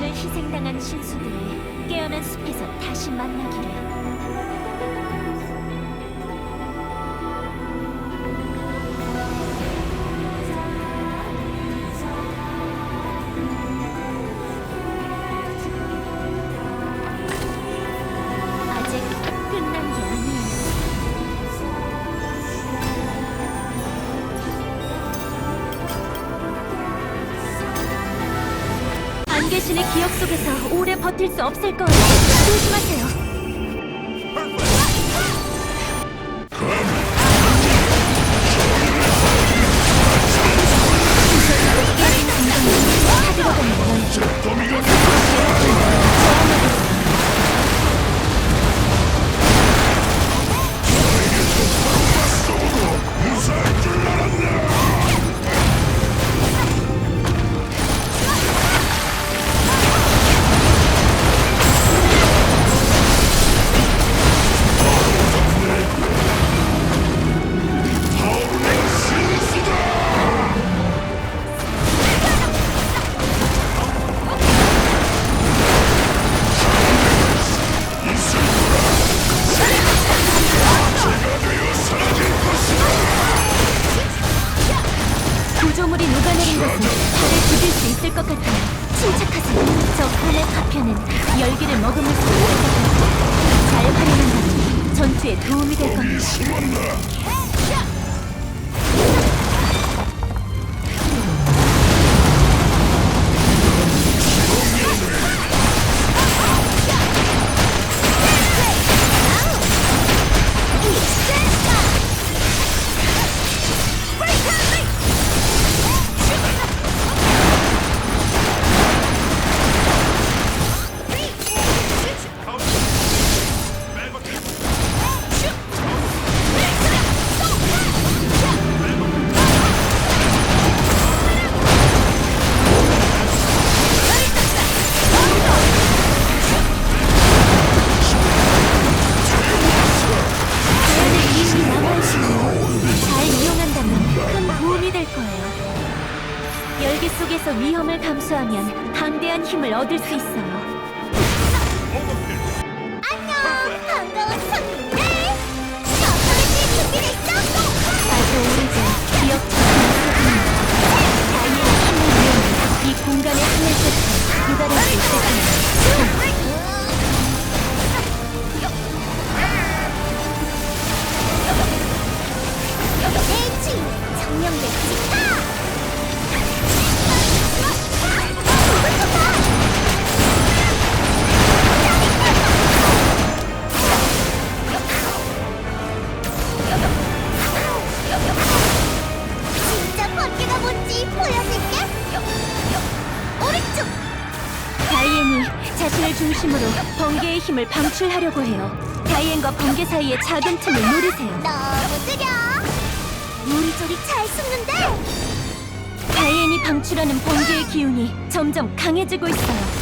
오늘 희생당한 신수들이 깨어난 숲에서 다시 만나기를. 안개신의 기억 속에서 오래 버틸 수 없을 거예요. 조심하세요. 활용한다면 전투에 도움 방대한 힘을 얻을 수 있어요. 자신을 중심으로 번개의 힘을 방출하려고 해요. 다이앤과 번개 사이의 작은 틈을 노리세요. 너무 느려 요리조리 잘 숨는데 다이앤이 방출하는 번개의 기운이 점점 강해지고 있어요.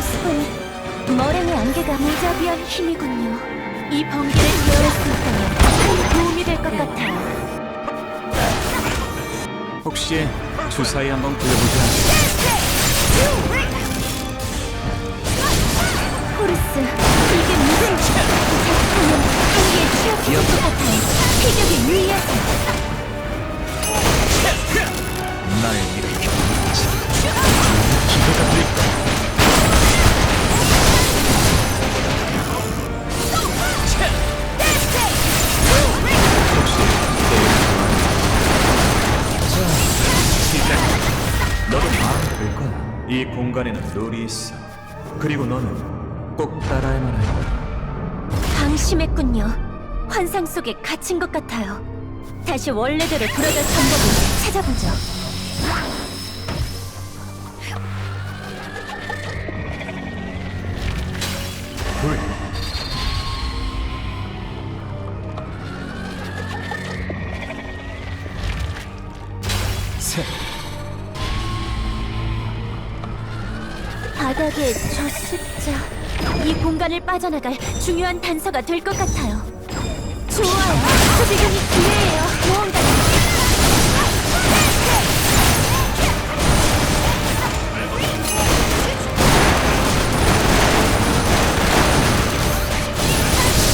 모습은 머랭의 안개가 무자비한 힘이군요. 이 번개를 제어할 수 있다면 큰 도움이 될 것 같아요. 혹시 주사위 한번 굴려보자. 호르스, 이게 무슨 자칫하면 한계에 취약해질 것 같아요. 피격에 유의하세요. 나의 일을 겪는지 기회가 될거 공간에는 룰이 있어. 그리고 너는 꼭 따라야만 한다. 방심했군요. 환상 속에 갇힌 것 같아요. 다시 원래대로 돌아갈 방법을 찾아보죠. 바닥에 저 숫자. 이 공간을 빠져나갈 중요한 단서가 될 것 같아요. 좋아요. 저 지금이 기회예요. 무언가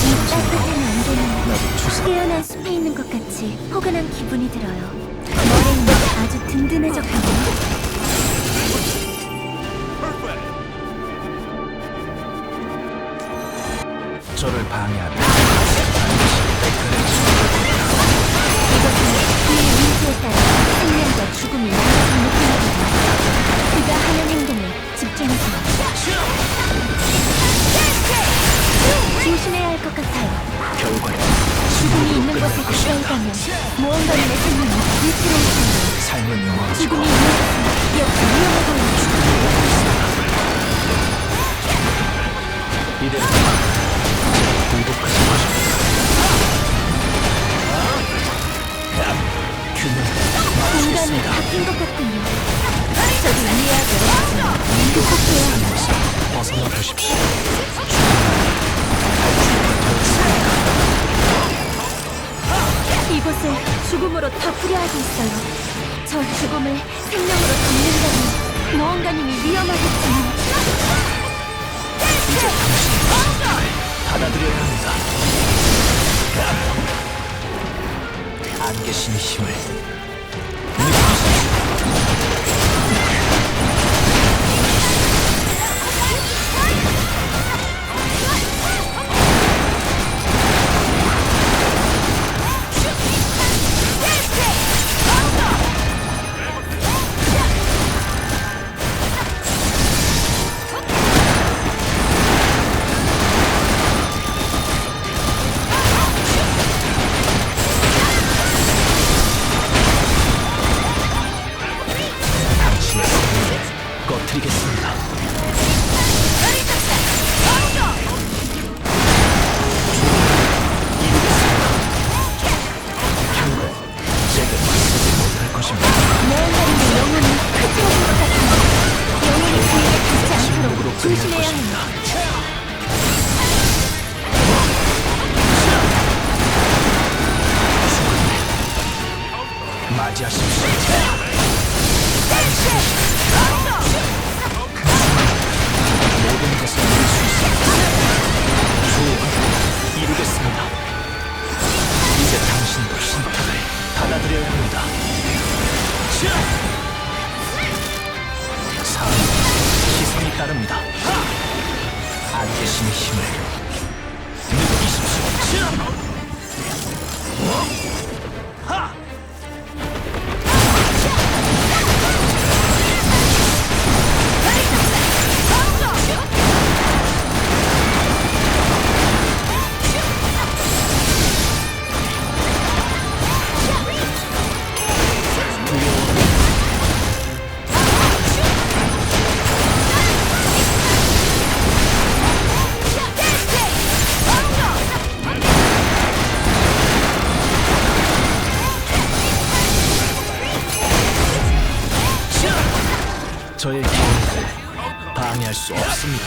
이 따뜻한 안개는. 깨어난 숲에 있는 것 같이 포근한 기분이 들어요. 머리는 아주 든든해졌거 저 죽음으로 덮으려 하고 있어요. 저 죽음을 생명으로 덮는다면 무언가님이 위험하겠지만 받아들여야 합니다. 안개신의 힘을 이루겠습니다. 이제 당신도 심판을 받아들여야 합니다. 삶, 희생이 따릅니다. 안개신의 힘을 방해할 수 없습니다.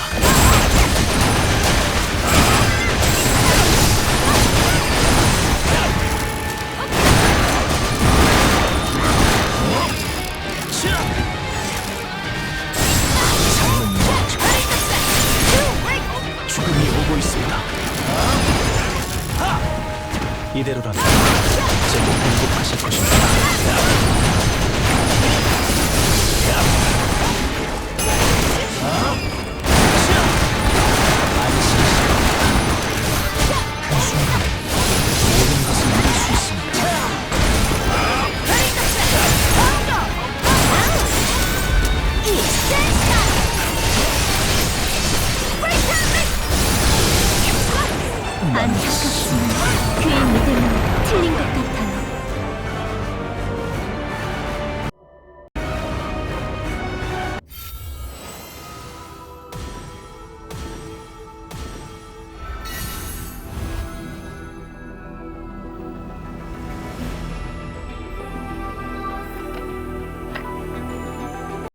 죽음이 오고 있습니다. 이대로라면 제게 공격하실 것입니다.